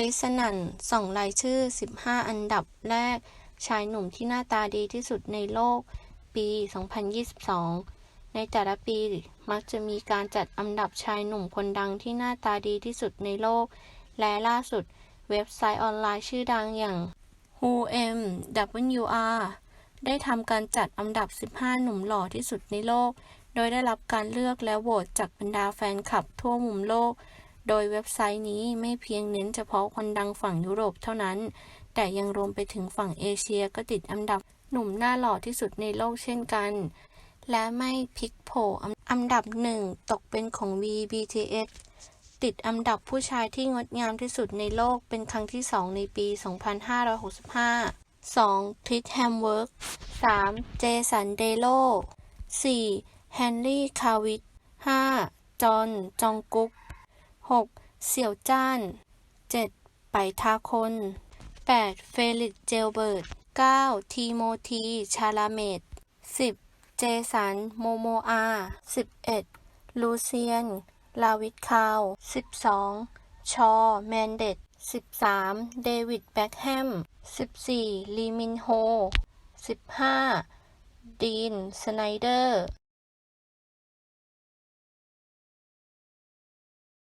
ลิสนันส่องรายชื่อ 15 อันดับแรก ชายหนุ่มที่หน้าตาดีที่สุดในโลก ปี 2022 ในแต่ละปีมักจะมีการจัดอันดับชายหนุ่มคนดังที่หน้าตาดีที่สุดในโลก และล่าสุดเว็บไซต์ออนไลน์ชื่อดังอย่าง WhoMWR ได้ทำการจัดอันดับ 15 หนุ่มหล่อที่สุดในโลก โดยได้รับการเลือกและโหวตจากบรรดาแฟนคลับทั่วมุมโลก โดยเว็บไซต์นี้ไม่เพียงเน้นเฉพาะคนดังฝั่งยุโรปเท่านั้น แต่ยังรวมไปถึงฝั่งเอเชียก็ติดอันดับหนุ่มหน้าหล่อที่สุดในโลกเช่นกัน และไม่พลิกโผอันดับหนึ่งตกเป็นของ VBTS ติดอันดับผู้ชายที่งดงามที่สุดในโลกเป็นครั้งที่ 2 ในปี 2565 2. คริสแฮมเวิร์ก 3. เจสัน เดโล 4. แฮนรี่ คาวิด 5. จอห์น จองกุ๊ก 6. เสี่ยวจ้าน 7. ไปทาคน 8. เฟลิกเจลเบิร์ต 9. ทีโมธี ชาลาเมต 10. เจสัน โมโมอา 11. ลูเซียน ลาวิดคาว 12. ชอ แมนเดต 13. เดวิด แบ็คแฮม 14. ลีมินโฮ 15. ดีน สไนเดอร์